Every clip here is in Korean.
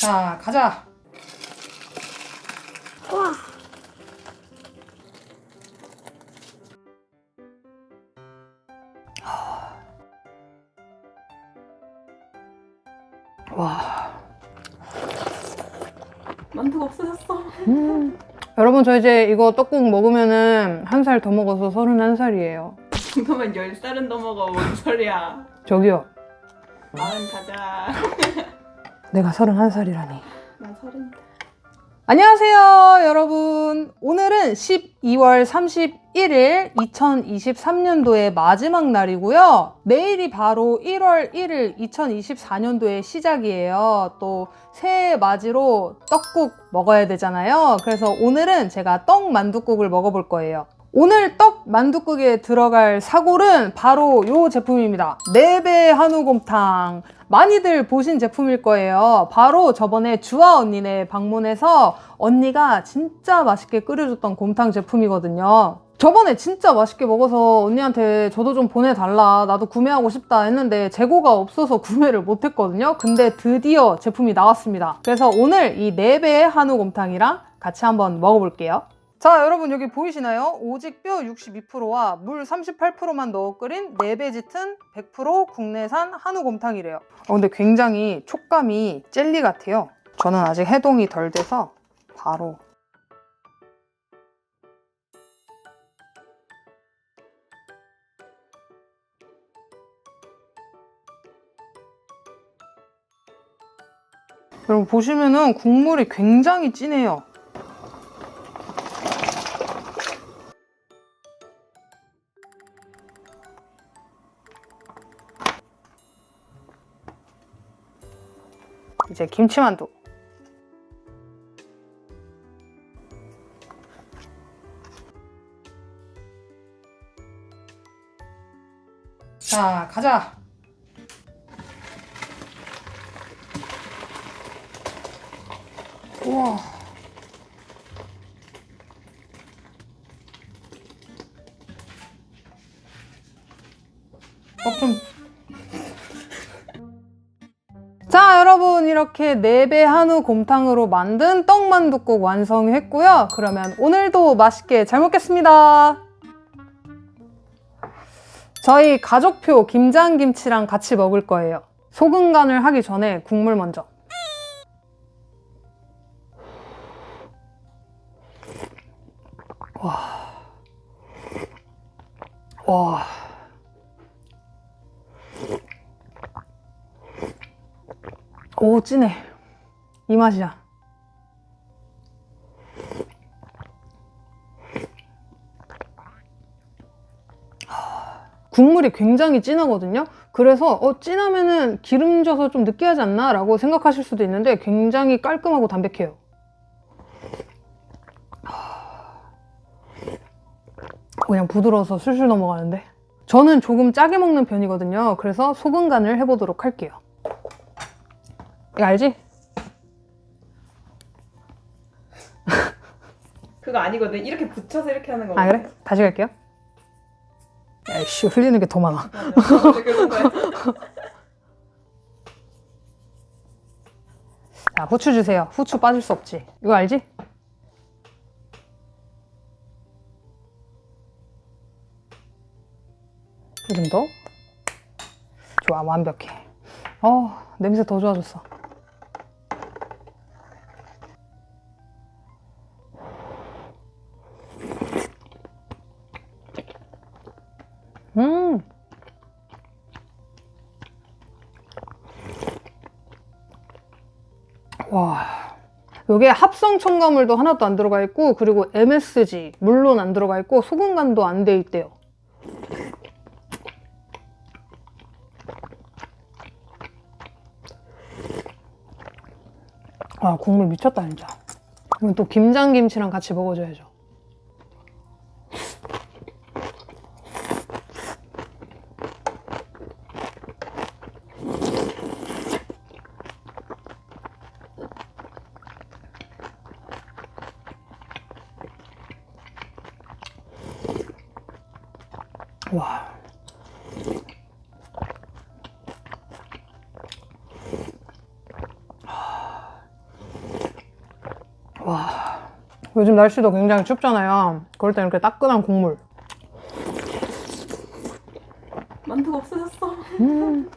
자, 가자. 우와. 와. 만두가 없어졌어. 음. 여러분, 저 이제 이거 떡국 먹으면은 한 살 더 먹어서 31살이에요. 그거만 열 살은 더 먹어. 뭔 소리야. 저기요. 마흔 가자. 내가 31살이라니. 나 서른. 안녕하세요, 여러분. 오늘은 12월 31일 2023년도의 마지막 날이고요. 내일이 바로 1월 1일 2024년도의 시작이에요. 또 새해 맞이로 떡국 먹어야 되잖아요. 그래서 오늘은 제가 떡 만둣국을 먹어볼 거예요. 오늘 떡 만둣국에 들어갈 사골은 바로 이 제품입니다. 네배 한우곰탕. 많이들 보신 제품일 거예요. 바로 저번에 주아 언니네 방문해서 언니가 진짜 맛있게 끓여줬던 곰탕 제품이거든요. 저번에 진짜 맛있게 먹어서 언니한테 저도 좀 보내달라. 나도 구매하고 싶다 했는데 재고가 없어서 구매를 못했거든요. 근데 드디어 제품이 나왔습니다. 그래서 오늘 이 4배의 한우곰탕이랑 같이 한번 먹어볼게요. 자, 여러분 여기 보이시나요? 오직 뼈 62%와 물 38%만 넣어 끓인 4배 짙은 100% 국내산 한우곰탕이래요. 어, 근데 굉장히 촉감이 젤리 같아요. 저는 아직 해동이 덜 돼서 바로 여러분 보시면은 국물이 굉장히 진해요. 이제 김치만두. 자, 가자. 우와. 떡 좀. 이렇게 4배 한우 곰탕으로 만든 떡만둣국 완성했고요. 그러면 오늘도 맛있게 잘 먹겠습니다. 저희 가족표 김장김치랑 같이 먹을 거예요. 소금 간을 하기 전에 국물 먼저. 와. 와. 오, 진해. 이 맛이야. 국물이 굉장히 진하거든요. 그래서 어, 진하면은 기름져서 좀 느끼하지 않나? 라고 생각하실 수도 있는데 굉장히 깔끔하고 담백해요. 그냥 부드러워서 술술 넘어가는데. 저는 조금 짜게 먹는 편이거든요. 그래서 소금 간을 해보도록 할게요. 이거 알지? 그거 아니거든. 이렇게 붙여서 이렇게 하는 거. 아 그래? 다시 갈게요. 야이씨 흘리는 게 더 많아. 자 후추 주세요. 후추 빠질 수 없지. 이거 알지? 이 정도? 좋아 완벽해. 어 냄새 더 좋아졌어. 와. 여기에 합성 첨가물도 하나도 안 들어가 있고 그리고 MSG 물론 안 들어가 있고 소금 간도 안 돼 있대요. 아 국물 미쳤다 진짜. 이건 또 김장김치랑 같이 먹어줘야죠. 요즘 날씨도 굉장히 춥잖아요. 그럴 때 이렇게 따끈한 국물. 만두가 없어졌어. 음.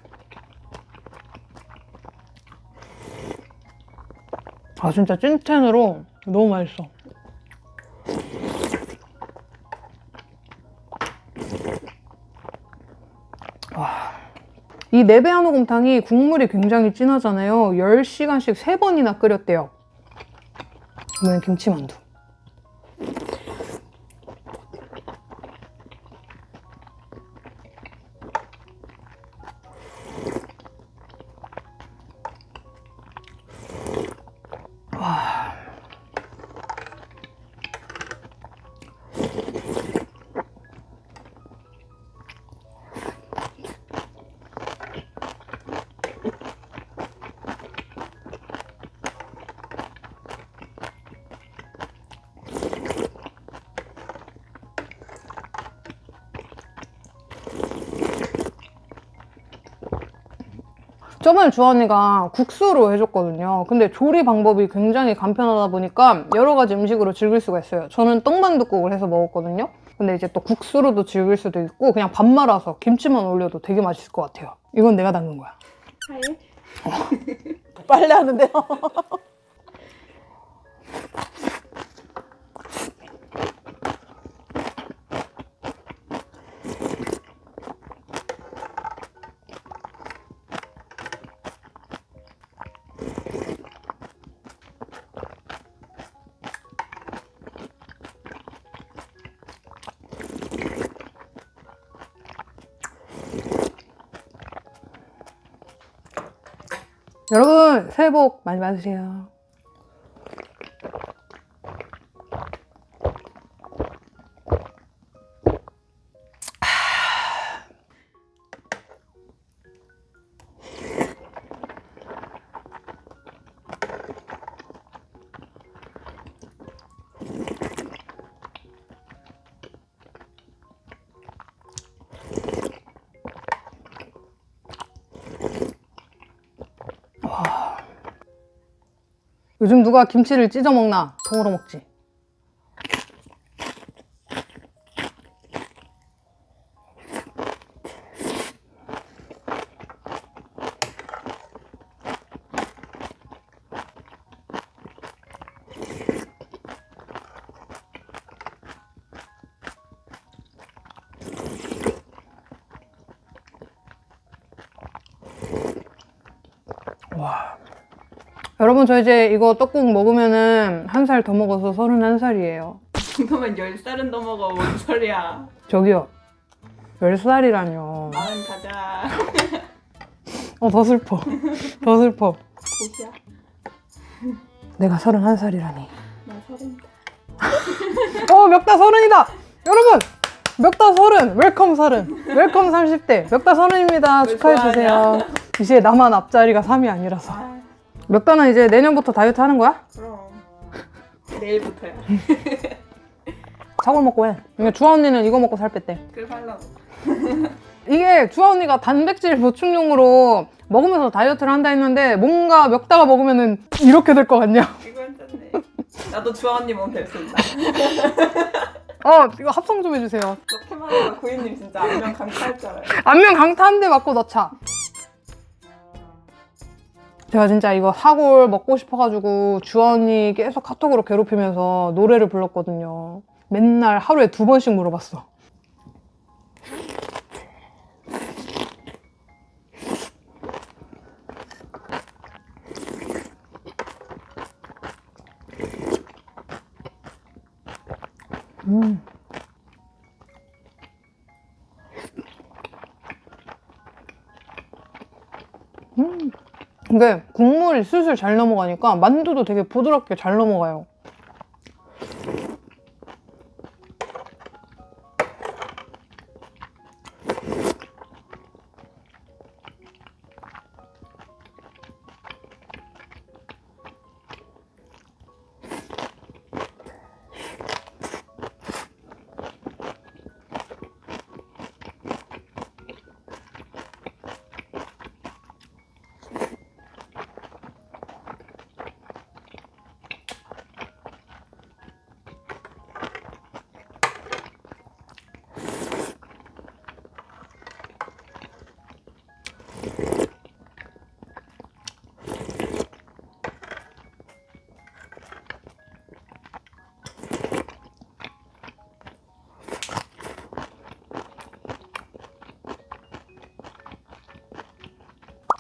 아 진짜 찐텐으로 너무 맛있어. 와. 이 네배 한우 곰탕이 국물이 굉장히 진하잖아요. 10시간씩 3번이나 끓였대요. 이번엔 김치만두. 저번에 주원이가 국수로 해줬거든요. 근데 조리 방법이 굉장히 간편하다 보니까 여러 가지 음식으로 즐길 수가 있어요. 저는 떡만둣국을 해서 먹었거든요. 근데 이제 또 국수로도 즐길 수도 있고 그냥 밥 말아서 김치만 올려도 되게 맛있을 것 같아요. 이건 내가 담근 거야. 하이. 빨래 하는데요. 여러분 새해 복 많이 받으세요. 요즘 누가 김치를 찢어 먹나? 통으로 먹지. 여러분 저 이제 이거 떡국 먹으면은 한 살 더 먹어서 서른한 살이에요. 정도면 열 살은 더 먹어. 뭔 소리야. 저기요. 열 살이라뇨. 마흔 가자. 어 더 슬퍼. 더 슬퍼. 고시야. 내가 서른한 살이라니. 나 서른. 어, 몇다 서른이다! 여러분! 몇다 서른! 웰컴 서른! 웰컴 30대! 몇다 서른입니다. 왜 축하해주세요. 이제 나만 앞자리가 3이 아니라서. 아, 몇 다는 이제 내년부터 다이어트 하는 거야? 그럼. 내일부터야. 사골 먹고 해. 근데 주아 언니는 이거 먹고 살 뺐대. 그래서 하려고. 이게 주아 언니가 단백질 보충용으로 먹으면서 다이어트를 한다 했는데 뭔가 몇 다가 먹으면은 이렇게 될 것 같냐? 이거 괜찮네. 나도 주아 언니 몸 됐습니다. 어, 이거 합성 좀 해주세요. 이렇게만 해도 고객님 진짜 안면 강타할 줄 알아요. 안면 강타 한 대 맞고 넣자. 제가 진짜 이거 사골 먹고 싶어가지고 주원이 계속 카톡으로 괴롭히면서 노래를 불렀거든요. 맨날 하루에 두 번씩 물어봤어. 음. 음. 근데 국물이 술술 잘 넘어가니까 만두도 되게 부드럽게 잘 넘어가요.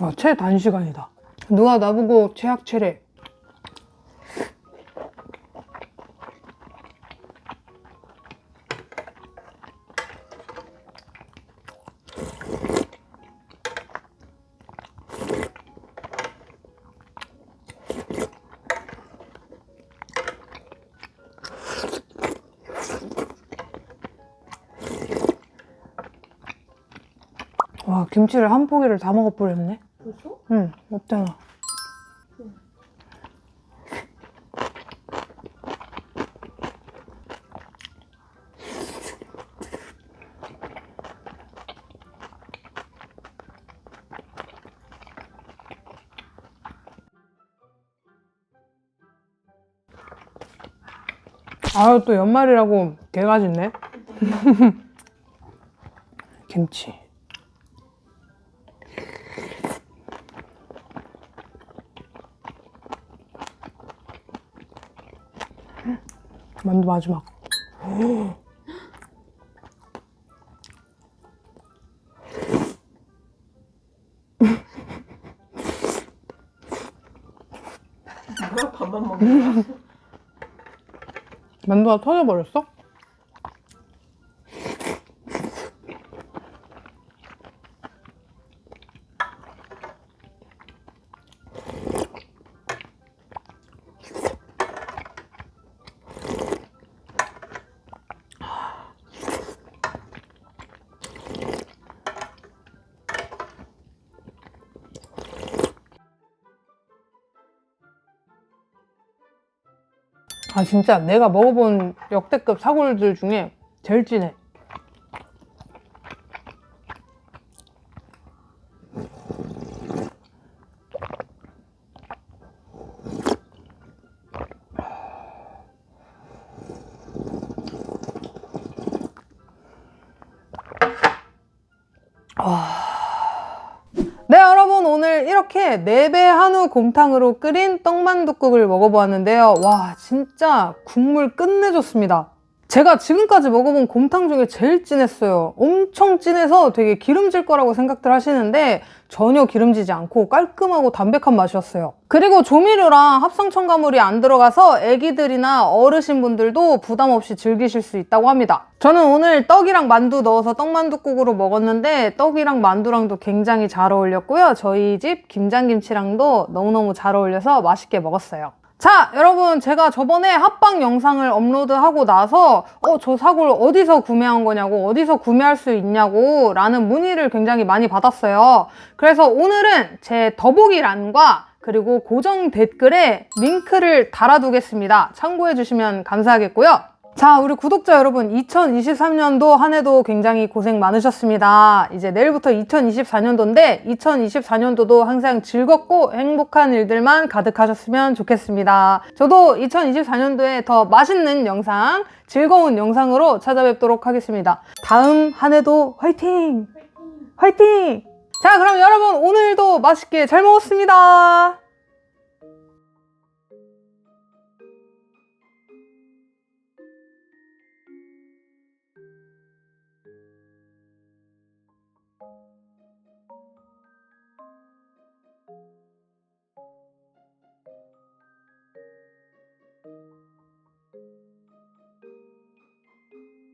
아, 최단시간이다. 누가 나보고 최악체래. 와, 김치를 한 포기를 다 먹어버렸네. 응, 없잖아. 아유, 또 연말이라고 개가짓네. 김치. 만두 마지막. 밥만 먹는 거야? 만두가 터져버렸어? 아 진짜 내가 먹어본 역대급 사골들 중에 제일 진해. 오늘 이렇게 네배 한우 곰탕으로 끓인 떡만둣국을 먹어보았는데요. 와 진짜 국물 끝내줬습니다 제가 지금까지 먹어본 곰탕 중에 제일 진했어요 엄청 진해서 되게 기름질 거라고 생각들 하시는데 전혀 기름지지 않고 깔끔하고 담백한 맛이었어요 그리고 조미료랑 합성 첨가물이 안 들어가서 애기들이나 어르신분들도 부담 없이 즐기실 수 있다고 합니다 저는 오늘 떡이랑 만두 넣어서 떡만둣국으로 먹었는데 떡이랑 만두랑도 굉장히 잘 어울렸고요. 저희 집 김장김치랑도 너무너무 잘 어울려서 맛있게 먹었어요. 자, 여러분, 제가 저번에 합방 영상을 업로드하고 나서, 어, 저 사골 어디서 구매한 거냐고, 어디서 구매할 수 있냐고, 라는 문의를 굉장히 많이 받았어요. 그래서 오늘은 제 더보기란과 그리고 고정 댓글에 링크를 달아두겠습니다. 참고해 주시면 감사하겠고요. 자, 우리 구독자 여러분, 2023년도 한 해도 굉장히 고생 많으셨습니다. 이제 내일부터 2024년도인데, 2024년도도 항상 즐겁고 행복한 일들만 가득하셨으면 좋겠습니다. 저도 2024년도에 더 맛있는 영상, 즐거운 영상으로 찾아뵙도록 하겠습니다. 다음 한 해도 화이팅! 화이팅! 자, 그럼 여러분, 오늘도 맛있게 잘 먹었습니다.